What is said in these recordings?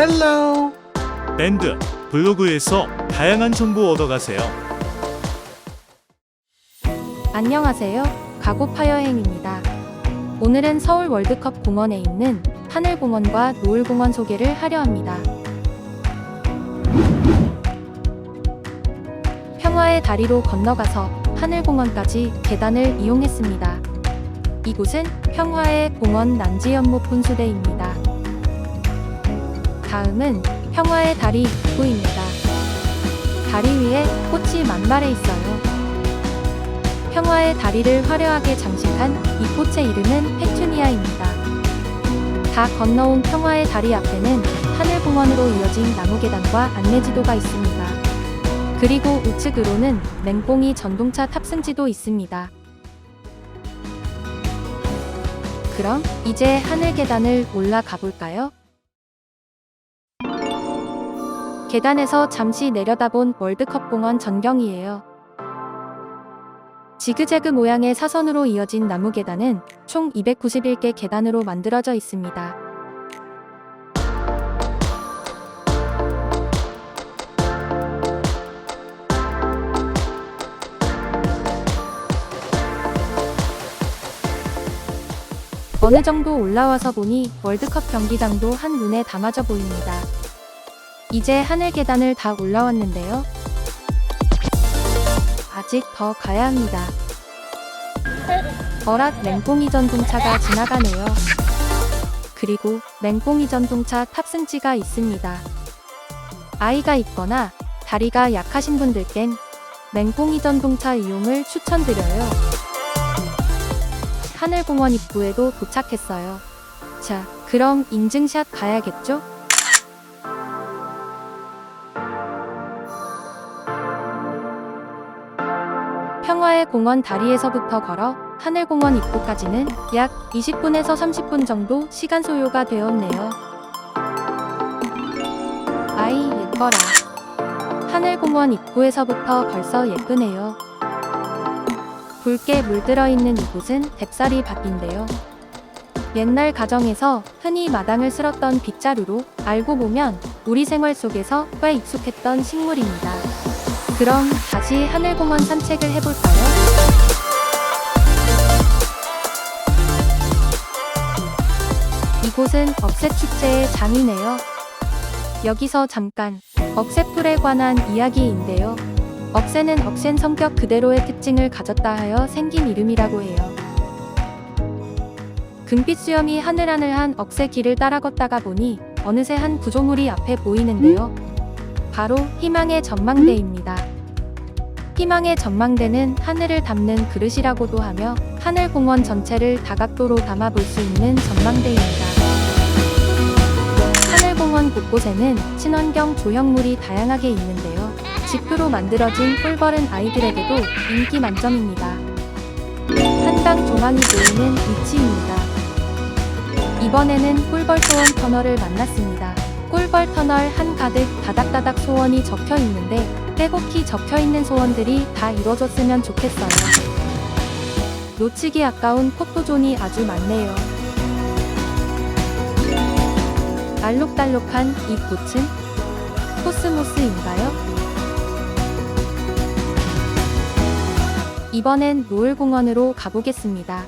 Hello. 밴드, 블로그에서 다양한 정보 얻어가세요. 안녕하세요. 가고파 여행입니다. 오늘은 서울 월드컵 공원에 있는 하늘공원과 노을공원 소개를 하려 합니다. 평화의 다리로 건너가서 하늘공원까지 계단을 이용했습니다. 이곳은 평화의 공원 난지연못 분수대입니다. 다음은 평화의 다리 입구입니다. 다리 위에 꽃이 만발해 있어요. 평화의 다리를 화려하게 장식한 이 꽃의 이름은 페투니아입니다. 다 건너온 평화의 다리 앞에는 하늘공원으로 이어진 나무계단과 안내지도가 있습니다. 그리고 우측으로는 맹꽁이 전동차 탑승지도 있습니다. 그럼 이제 하늘 계단을 올라가 볼까요? 계단에서 잠시 내려다본 월드컵 공원 전경이에요. 지그재그 모양의 사선으로 이어진 나무 계단은 총 291개 계단으로 만들어져 있습니다. 어느 정도 올라와서 보니 월드컵 경기장도 한눈에 담아져 보입니다. 이제 하늘 계단을 다 올라왔는데요. 아직 더 가야 합니다. 어랏 맹꽁이 전동차가 지나가네요. 그리고 맹꽁이 전동차 탑승지가 있습니다. 아이가 있거나 다리가 약하신 분들껜 맹꽁이 전동차 이용을 추천드려요. 하늘공원 입구에도 도착했어요. 자, 그럼 인증샷 가야겠죠? 평화의 공원 다리에서부터 걸어 하늘공원 입구까지는 약 20분에서 30분 정도 시간 소요가 되었네요. 아이 예뻐라. 하늘공원 입구에서부터 벌써 예쁘네요. 붉게 물들어 있는 이곳은 뎁사리 밭인데요. 옛날 가정에서 흔히 마당을 쓸었던 빗자루로 알고 보면 우리 생활 속에서 꽤 익숙했던 식물입니다. 그럼 다시 하늘공원 산책을 해볼까요? 이곳은 억새축제의 장이네요. 여기서 잠깐 억새풀에 관한 이야기인데요. 억새는 억센 성격 그대로의 특징을 가졌다 하여 생긴 이름이라고 해요. 금빛 수염이 하늘하늘한 억새 길을 따라 걷다가 보니 어느새 한 구조물이 앞에 보이는데요. 바로 희망의 전망대입니다. 희망의 전망대는 하늘을 담는 그릇이라고도 하며 하늘공원 전체를 다각도로 담아볼 수 있는 전망대입니다. 하늘공원 곳곳에는 친환경 조형물이 다양하게 있는데요. 지프로 만들어진 꿀벌은 아이들에게도 인기 만점입니다. 한강 조망이 보이는 위치입니다. 이번에는 꿀벌 소원 터널을 만났습니다. 꿀벌 터널 한가득 다닥다닥 소원이 적혀 있는데 빼곡히 적혀 있는 소원들이 다 이루어졌으면 좋겠어요. 놓치기 아까운 포토존이 아주 많네요. 알록달록한 이 꽃은 코스모스인가요? 이번엔 노을공원으로 가보겠습니다.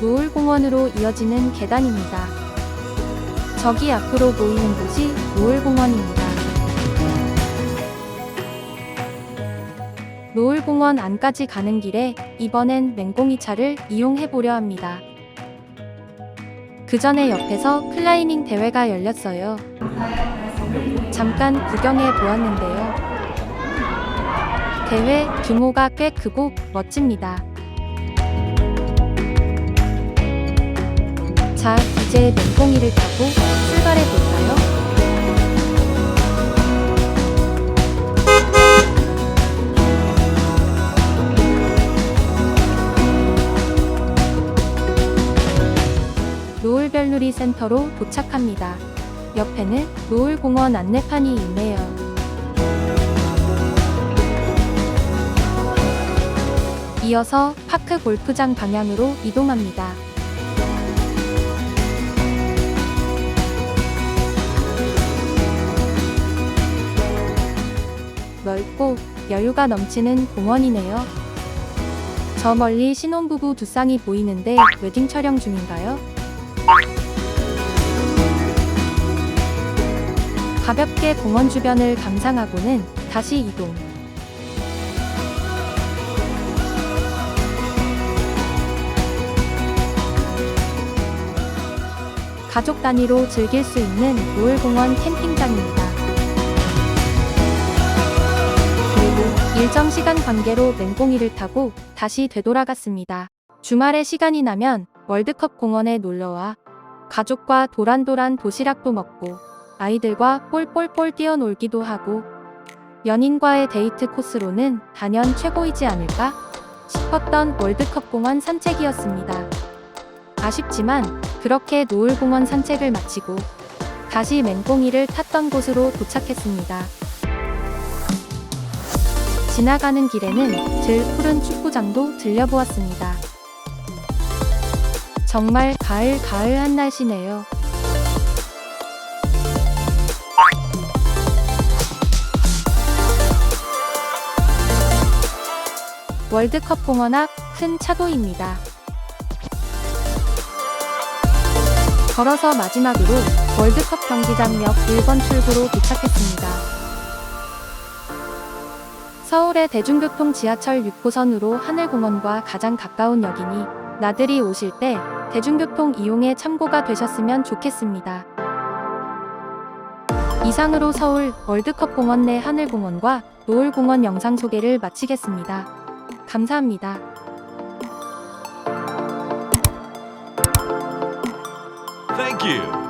노을공원으로 이어지는 계단입니다. 저기 앞으로 보이는 곳이 노을공원입니다. 노을공원 안까지 가는 길에 이번엔 맹꽁이차를 이용해 보려 합니다. 그 전에 옆에서 클라이밍 대회가 열렸어요. 잠깐 구경해 보았는데요. 대회 규모가 꽤 크고 멋집니다. 자, 이제 맹꽁이를 타고 출발해 볼까요? 환불이 센터로 도착합니다. 옆에는 노을공원 안내판이 있네요. 이어서 파크 골프장 방향으로 이동합니다. 넓고 여유가 넘치는 공원이네요. 저 멀리 신혼부부 두 쌍이 보이는데 웨딩 촬영 중인가요? 가볍게 공원 주변을 감상하고는 다시 이동. 가족 단위로 즐길 수 있는 노을공원 캠핑장입니다. 일정 시간 관계로 맹꽁이를 타고 다시 되돌아갔습니다. 주말에 시간이 나면 월드컵 공원에 놀러와 가족과 도란도란 도시락도 먹고 아이들과 볼볼볼 뛰어놀기도 하고 연인과의 데이트 코스로는 단연 최고이지 않을까 싶었던 월드컵 공원 산책이었습니다. 아쉽지만 그렇게 노을공원 산책을 마치고 다시 맹꽁이를 탔던 곳으로 도착했습니다. 지나가는 길에는 들 푸른 축구장도 들려보았습니다. 정말 가을 가을 한 날씨네요. 월드컵 공원 앞 큰 차도입니다. 걸어서 마지막으로 월드컵 경기장 역 1번 출구로 도착했습니다. 서울의 대중교통 지하철 6호선으로 하늘공원과 가장 가까운 역이니 나들이 오실 때 대중교통 이용에 참고가 되셨으면 좋겠습니다. 이상으로 서울 월드컵 공원 내 하늘공원과 노을공원 영상 소개를 마치겠습니다. 감사합니다. You.